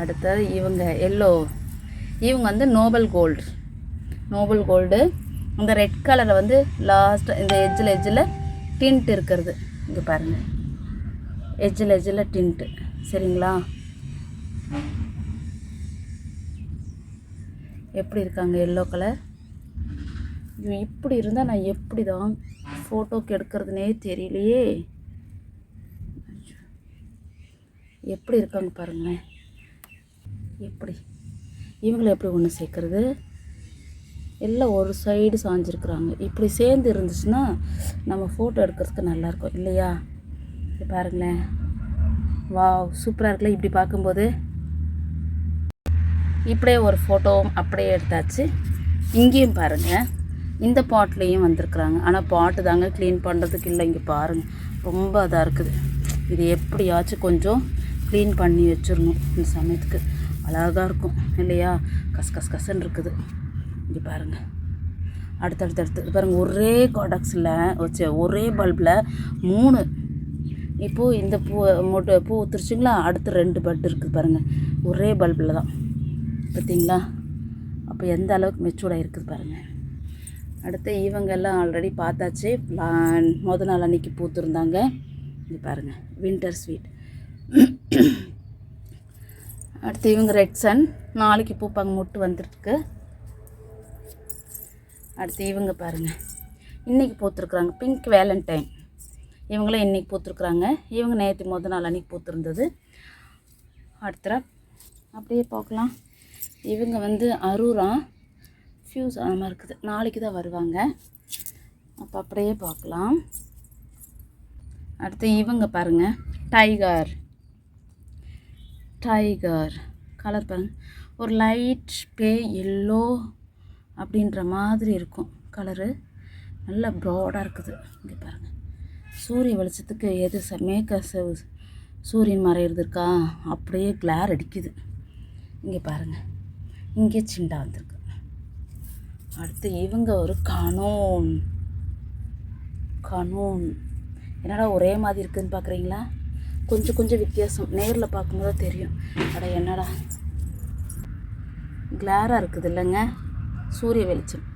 அடுத்தது இவங்க எல்லோ இவங்க வந்து நோபல் கோல்டு நோபல் கோல்டு இந்த ரெட் கலரில் வந்து லாஸ்ட்டு இந்த எஜ்ஜில் எஜ்ஜில் டிண்ட் இருக்கிறது. இங்கே பாருங்கள் எஜ்ஜில் எஜ்ஜில் டிண்ட்டு சரிங்களா? எப்படி இருக்காங்க எல்லோ கலர் இப்படி இருந்தால் நான் எப்படி தான் ஃபோட்டோக்கு எடுக்கிறதுனே தெரியலையே. எப்படி இருக்காங்க பாருங்களேன். எப்படி? இவங்களை எப்படி ஒன்று சேர்க்குறது? எல்லாம் ஒரு சைடு சாஞ்சிருக்கிறாங்க. இப்படி சேர்ந்து இருந்துச்சுன்னா நம்ம ஃபோட்டோ எடுக்கிறதுக்கு நல்லாயிருக்கும் இல்லையா? பாருங்களேன். வா சூப்பராக இருக்குல்ல இப்படி பார்க்கும்போது? இப்படியே ஒரு ஃபோட்டோவும் அப்படியே எடுத்தாச்சு. இங்கேயும் பாருங்கள் இந்த பாட்லேயும் வந்திருக்குறாங்க. ஆனால் பாட்டு தாங்க க்ளீன் பண்ணுறதுக்கு இல்லை. இங்கே பாருங்கள் ரொம்ப இதாக இருக்குது. இது எப்படியாச்சும் கொஞ்சம் க்ளீன் பண்ணி வச்சிடணும் இந்த சமயத்துக்கு. அழகாக இருக்கும் இல்லையா? கஸ் கஸ் கசன்னு இருக்குது. இங்கே பாருங்கள் அடுத்தடுத்து அடுத்து பாருங்கள் ஒரே காடக்ஸில் வச்ச ஒரே பல்பில் மூணு. இப்போது இந்த பூ மொட்டு பூ ஊத்துருச்சுங்களா அடுத்து ரெண்டு பட் இருக்குது பாருங்கள் ஒரே பல்பில் தான். பார்த்தீங்களா அப்போ எந்த அளவுக்கு மெச்சூர்டாக இருக்குது பாருங்கள் அடுத்து இவங்கெல்லாம் ஆல்ரெடி பார்த்தாச்சு. மொதல் நாள் அன்னைக்கு பூத்துருந்தாங்க. இங்கே பாருங்கள் வின்டர் ஸ்வீட் அடுத்து இவங்க ரெட் சன். நாளைக்கு பூப்பாங்க முட்டு வந்துருக்கு. அடுத்து இவங்க பாருங்கள் இன்றைக்கி பூத்துருக்குறாங்க. Pink Valentine. இவங்களும் இன்றைக்கி பூத்துருக்குறாங்க. இவங்க நேற்று மொதல் நாள் அன்றைக்கி பூத்துருந்தது. அடுத்த அப்படியே பார்க்கலாம். இவங்க வந்து அரூரா ஃபியூஸ் ஆகாமல் இருக்குது. நாளைக்கு தான் வருவாங்க. அப்போ அப்படியே பார்க்கலாம். அடுத்து இவங்க பாருங்கள் டைகர் டைகர் கலர் பாருங்கள் ஒரு லைட் பே எல்லோ அப்படின்ற மாதிரி இருக்கும் கலரு நல்ல ப்ராடாக இருக்குது. இங்கே பாருங்கள் சூரிய வெளிச்சத்துக்கு எது ச மேக்க சூரியன் மறையிறது இருக்கா அப்படியே கிளார் அடிக்குது. இங்கே பாருங்கள் இங்கே சிண்டா வந்திருக்கு. அடுத்து இவங்க ஒரு கனோன் கனோன் என்னடா ஒரே மாதிரி இருக்குதுன்னு பார்க்குறீங்களா கொஞ்சம் கொஞ்சம் வித்தியாசம். நேரில் பார்க்கும்போது தான் தெரியும். அட என்னடா? கிளாராக இருக்குது இல்லைங்க. சூரிய வெளிச்சம்.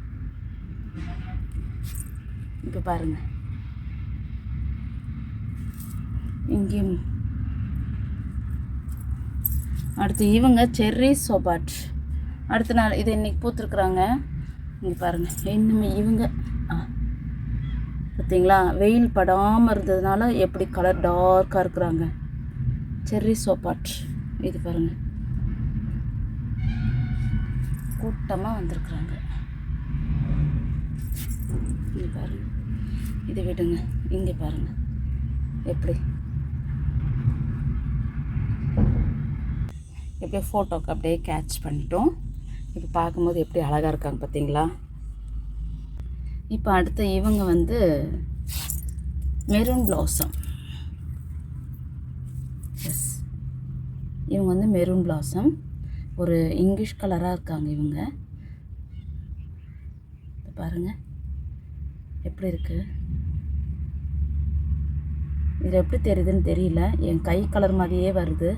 இப்போ பாருங்கள் இங்கேயும். அடுத்து இவங்க செர்ரி சோபாட். அடுத்த நாள் இது இன்றைக்கி பூத்துருக்குறாங்க. இங்கே பாருங்கள் இன்னுமே இவங்க. பார்த்தீங்களா? வெயில் படாமல் இருந்ததுனால எப்படி கலர் டார்க்காக இருக்கிறாங்க. செர்ரி சோப்பாட் இது பாருங்கள் கூட்டமாக வந்திருக்குறாங்க. இங்கே பாருங்கள் இதை விடுங்க. இங்கே பாருங்கள் எப்படி? எப்படியே ஃபோட்டோக்கு அப்படியே கேட்ச் பண்ணிட்டோம். இப்போ பார்க்கும்போது எப்படி அழகாக இருக்காங்க பார்த்தீங்களா? இப்போ அடுத்து இவங்க வந்து மெரூன் பிளாசம் எஸ் இவங்க வந்து மெரூன் பிளாசம் ஒரு இங்கிலீஷ் கலராக இருக்காங்க இவங்க. இதை எப்படி இருக்குது இதில் எப்படி தெரியுதுன்னு தெரியல. என் கை கலர் மாதிரியே வருது.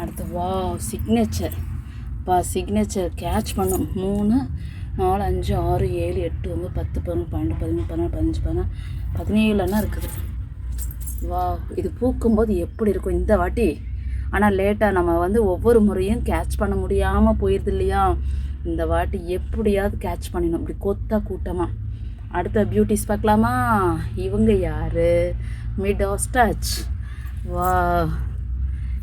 அடுத்து வா சிக்னேச்சர் பா சிக்னேச்சர் கேட்ச் பண்ணும் மூணு நாலு அஞ்சு ஆறு ஏழு எட்டு ஒம்பது பத்து பதினொன்று பன்னெண்டு பதிமூணு பதினாலு பதினஞ்சு பதினாறு அண்ணா இருக்குது வா இது பூக்கும்போது எப்படி இருக்கும் இந்த வாட்டி ஆனால் லேட்டாக நம்ம வந்து ஒவ்வொரு முறையும் கேட்ச் பண்ண முடியாமல் போயிடுது இல்லையா இந்த வாட்டி எப்படியாவது கேட்ச் பண்ணிடணும் இப்படி கொத்தா கூட்டமாக அடுத்த பியூட்டிஸ் பார்க்கலாமா இவங்க யார் மிட் ஆஸ்டாச் வா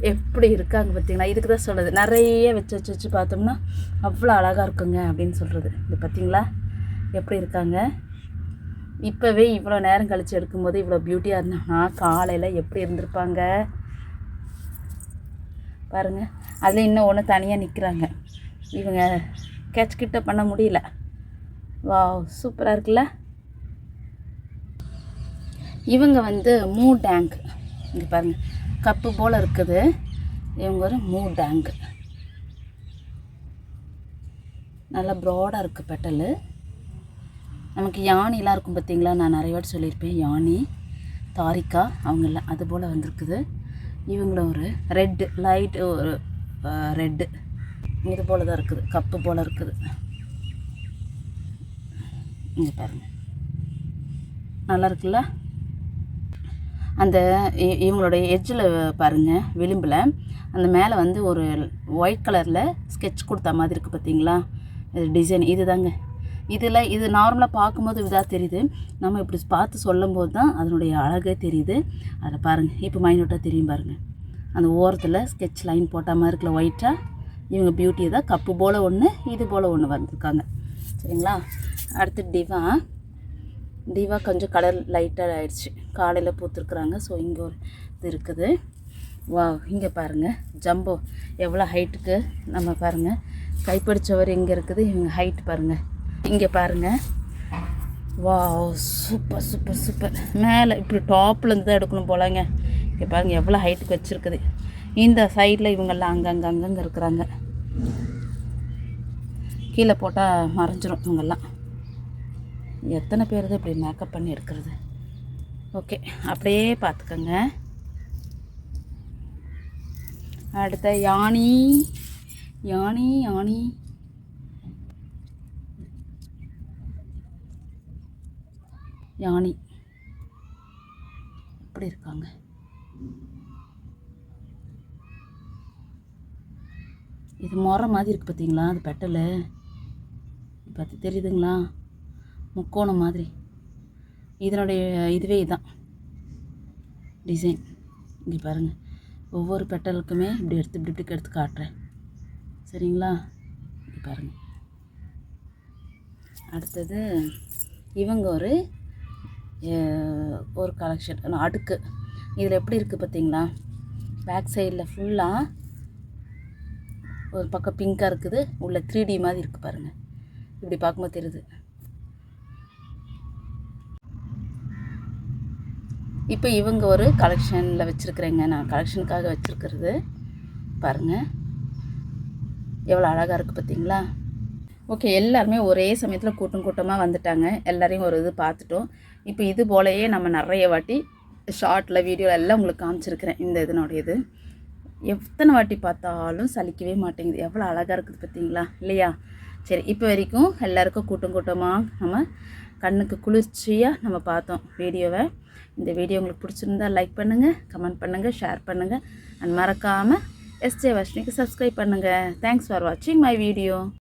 எப்படி இருக்காங்க பார்த்தீங்களா? இதுக்கு தான் சொல்லுது நிறைய வச்சு வச்சு வச்சு பார்த்தோம்னா அவ்வளோ அழகாக இருக்குங்க அப்படின்னு சொல்கிறது இது பார்த்தீங்களா? எப்படி இருக்காங்க? இப்போவே இவ்வளோ நேரம் கழித்து எடுக்கும்போது இவ்வளோ பியூட்டியாக இருந்தாங்கன்னா காலையில் எப்படி இருந்திருப்பாங்க? பாருங்கள் அதில் இன்னும் ஒன்று தனியாக நிற்கிறாங்க இவங்க கேட்ச் கிட்ட பண்ண முடியல. வா சூப்பராக இருக்குல்ல? இவங்க வந்து மூ டேங்க் இங்கே பாருங்கள் கப்பு போல் இருக்குது. இவங்க ஒரு மூ டேங்கு நல்லா ப்ராடாக இருக்குது பெட்டலு. நமக்கு யானிலாம் இருக்கும் பார்த்தீங்களா? நான் நிறைய வாட்டி சொல்லியிருப்பேன். யானி தாரிக்கா அவங்கெல்லாம் அது போல் வந்திருக்குது. இவங்களும் ஒரு ரெட்டு லைட் ஒரு ரெட்டு இது போல் தான் இருக்குது. கப்பு போல் இருக்குது. இங்கே பாருங்கள் நல்லா இருக்குல்ல? அந்த இ- இவங்களுடைய எட்ஜில் பாருங்கள் விளிம்பில். அந்த மேலே வந்து ஒரு ஒயிட் கலரில் ஸ்கெட்ச் கொடுத்த மாதிரி இருக்குது பார்த்தீங்களா இது டிசைன் இது தாங்க இதில் இது நார்மலாக பார்க்கும்போது இதாக தெரியுது. நம்ம இப்படி பார்த்து சொல்லும் போது தான் அதனுடைய அழகே தெரியுது. அதை பாருங்கள் இப்போ மைனூட்டாக தெரியும் பாருங்கள் அந்த ஓரத்தில் ஸ்கெட்ச் லைன் போட்டால் மாதிரி இருக்கல ஒயிட்டாக இவங்க பியூட்டியை தான் கப்பு போல் ஒன்று இது போல் ஒன்று வந்திருக்காங்க. சரிங்களா? அடுத்து டிவா தீவா கொஞ்சம் கலர் லைட்டாக ஆயிடுச்சு. காலையில் பூத்துருக்குறாங்க. ஸோ இங்கே ஒரு இது இருக்குது. வா இங்கே பாருங்கள் ஜம்போ எவ்வளோ ஹைட்டுக்கு நம்ம பாருங்கள் கைப்பிடிச்சவர் இங்கே இருக்குது. இவங்க ஹைட் பாருங்கள் இங்கே பாருங்கள் வா சூப்பர் சூப்பர் சூப்பர் மேலே இப்படி டாப்லேருந்து தான் எடுக்கணும் போலங்க. இங்கே பாருங்கள் எவ்வளோ ஹைட்டுக்கு வச்சுருக்குது. இந்த சைடில் இவங்கெல்லாம் அங்கங்கே அங்கங்கே இருக்கிறாங்க. கீழே போட்டால் மறைஞ்சிரும் இவங்கெல்லாம். எத்தனை பேர் தான் இப்படி மேக்கப் பண்ணி எடுக்கிறது? ஓகே அப்படியே பார்த்துக்கோங்க. அடுத்த யானி யானி யானி. யானி. எப்படி இருக்காங்க. இது முறை மாதிரி இருக்குது பார்த்தீங்களா? அது பெட்டலு. பார்த்து தெரியுதுங்களா? முக்கோணம் மாதிரி. இதனுடைய இதுவே இதுதான் டிசைன் இங்கே பாருங்கள் ஒவ்வொரு பெட்டலுக்குமே இப்படி எடுத்து இப்படி இப்படி எடுத்து காட்டுறேன். சரிங்களா? இங்கே பாருங்கள் அடுத்தது இவங்க ஒரு ஒரு கலெக்ஷன் அடுக்கு. இதில் எப்படி இருக்குது பார்த்தீங்களா பேக் சைடில் ஃபுல்லாக ஒரு பக்கம் பிங்காக இருக்குது. உள்ள த்ரீ டி மாதிரி இருக்குது பாருங்கள் இப்படி பார்க்கும்போது தெரியுது. இப்போ இவங்க ஒரு கலெக்ஷனில் வச்சுருக்குறேங்க. நான் கலெக்ஷனுக்காக வச்சுருக்கிறது. பாருங்கள் எவ்வளோ அழகாக இருக்குது பார்த்தீங்களா ஓகே எல்லாருமே ஒரே சமயத்தில் கூட்டம் கூட்டமாக வந்துட்டாங்க. எல்லோரையும் ஒரு இது பார்த்துட்டோம். இப்போ இது போலயே நம்ம நிறைய வாட்டி ஷார்ட்டில் வீடியோவில் எல்லாம் உங்களுக்கு காமிச்சிருக்கிறேன். இந்த இதனுடைய இது எத்தனை வாட்டி பார்த்தாலும் சலிக்கவே மாட்டேங்குது. எவ்வளோ அழகாக இருக்குது பார்த்தீங்களா இல்லையா? சரி இப்போ வரைக்கும் எல்லாருக்கும் கூட்டம் கூட்டமாக நம்ம கண்ணுக்கு குளிர்ச்சியாக நம்ம பார்த்தோம் வீடியோவை. இந்த வீடியோ உங்களுக்கு பிடிச்சிருந்தா லைக் பண்ணுங்கள் கமெண்ட் பண்ணுங்கள் ஷேர் பண்ணுங்கள் அண்ட் மறக்காமல் எஸ்ஜே வர்ஷினிக்கு சப்ஸ்கிரைப் பண்ணுங்கள் தேங்க்ஸ் ஃபார் வாட்சிங் மை வீடியோ